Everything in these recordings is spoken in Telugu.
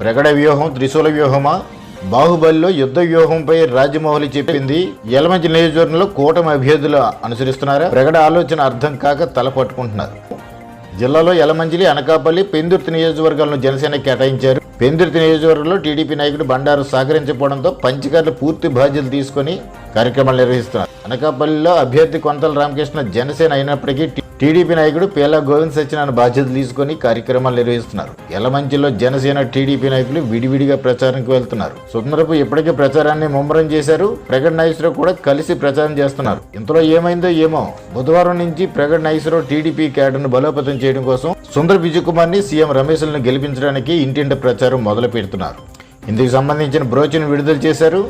ప్రగడ వ్యూహం త్రిశూల వ్యూహమా బాహుబలిలో యుద్ధ వ్యూహంపై రాజమౌళి చెప్పింది యలమంచి నియోజకవర్గంలో కూటమి అభ్యర్థులు అనుసరిస్తున్నారా? ప్రగడ ఆలోచన అర్థం కాక తల పట్టుకుంటున్నారు. జిల్లాలో యలమంచిలి అనకాపల్లి పెందుర్తి నియోజకవర్గాలను జనసేన కేటాయించారు. పెందుర్తి నియోజకవర్గంలో టీడీపీ నాయకుడు బండారు సహకరించకపోవడంతో పంచకర్లు పూర్తి బాధ్యతలు తీసుకొని కార్యక్రమాలు నిర్వహిస్తున్నారు. అనకాపల్లిలో అభ్యర్థి కొంతల రామకృష్ణ జనసేన అయినప్పటికీ టీడీపీ నాయకుడు పేలా గోవింద్ సత్యనారాయణ బాధ్యతలు తీసుకొని కార్యక్రమాలు నిర్వహిస్తున్నారు. ఎలమంచిలో జనసేన టీడీపీ నాయకులు విడివిడిగా ప్రచారానికి వెళ్తున్నారు. సుందరపు ఇప్పటికే ప్రచారాన్ని ముమ్మరం చేశారు. ప్రగడ్ నాగేశ్వరరావు కూడా కలిసి ప్రచారం చేస్తున్నారు. ఇంతలో ఏమైందో ఏమో బుధవారం నుంచి ప్రగడ్ నాగేశ్వరరావు టీడీపీ క్యాడర్ను బలోపేతం చేయడం కోసం సుందర విజయ్ కుమార్ని సీఎం రమేష్లను గెలిపించడానికి ఇంటింటి ప్రచారం మొదలు పెడుతున్నారు ఇందుకు సంబంధించిన బ్రోచ్ను విడుదల చేశారు.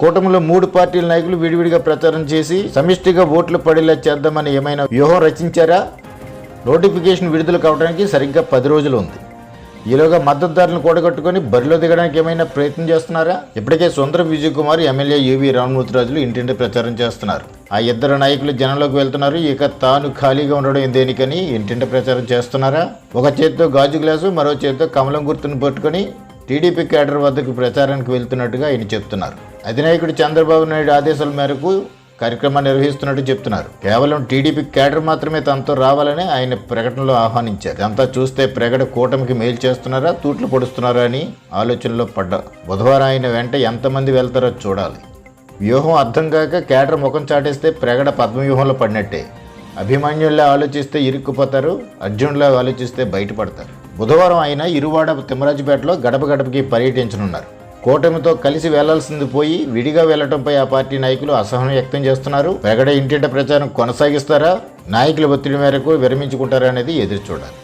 కూటమిలో మూడు పార్టీల నాయకులు విడివిడిగా ప్రచారం చేసి సమిష్టిగా ఓట్లు పడేలా చేద్దామని ఏమైనా వ్యూహం రచించారా? నోటిఫికేషన్ విడుదల కావడానికి సరిగ్గా పది రోజులు ఉంది. ఈలోగా మద్దతుదారులను కూడగట్టుకొని బరిలో దిగడానికి ఏమైనా ప్రయత్నం చేస్తున్నారా? ఇప్పటికే సుందర విజయ్ కుమార్ ఎమ్మెల్యే యువి రామమూర్తిరాజులు ఇంటింటి ప్రచారం చేస్తున్నారు. ఆ ఇద్దరు నాయకులు జనంలోకి వెళ్తున్నారు. ఇక తాను ఖాళీగా ఉండడం దేనికని ఇంటింటి ప్రచారం చేస్తున్నారా? ఒక చేతితో గాజు గ్లాసు మరో చేతితో కమలం గుర్తును పట్టుకొని టీడీపీ కేడర్ వద్దకు ప్రచారానికి వెళ్తున్నట్టుగా ఆయన చెప్తున్నారు. అధినాయకుడు చంద్రబాబు నాయుడు ఆదేశాల మేరకు కార్యక్రమాన్ని నిర్వహిస్తున్నట్టు చెప్తున్నారు. కేవలం టీడీపీ కేడర్ మాత్రమే తనతో రావాలని ఆయన ప్రకటనలో ఆహ్వానించారు. అంతా చూస్తే ప్రగడ కూటమికి మేలు చేస్తున్నారా తూట్లు పొడుస్తున్నారా అని ఆలోచనలో పడ్డా బుధవారం ఆయన వెంట ఎంతమంది వెళ్తారో చూడాలి. వ్యూహం అర్థం కాక కేడర్ ముఖం చాటేస్తే ప్రగడ పద్మవ్యూహంలో పడినట్టే. అభిమాన్యుల్లా ఆలోచిస్తే ఇరుక్కుపోతారు అర్జునులా ఆలోచిస్తే బయటపడతారు. బుధవారం ఆయన ఇరువాడ తిమ్మరాజుపేటలో గడప గడపకి పర్యటించనున్నారు. కూటమితో కలిసి వెళ్ళాల్సింది పోయి విడిగా వెళ్ళడంపై ఆ పార్టీ నాయకులు అసహనం వ్యక్తం చేస్తున్నారు. ప్రగడ ఇంటింట ప్రచారం కొనసాగిస్తారా? నాయకుల ఒత్తిడి మేరకు విరమించుకుంటారా అనేది ఎదురు చూడాలి.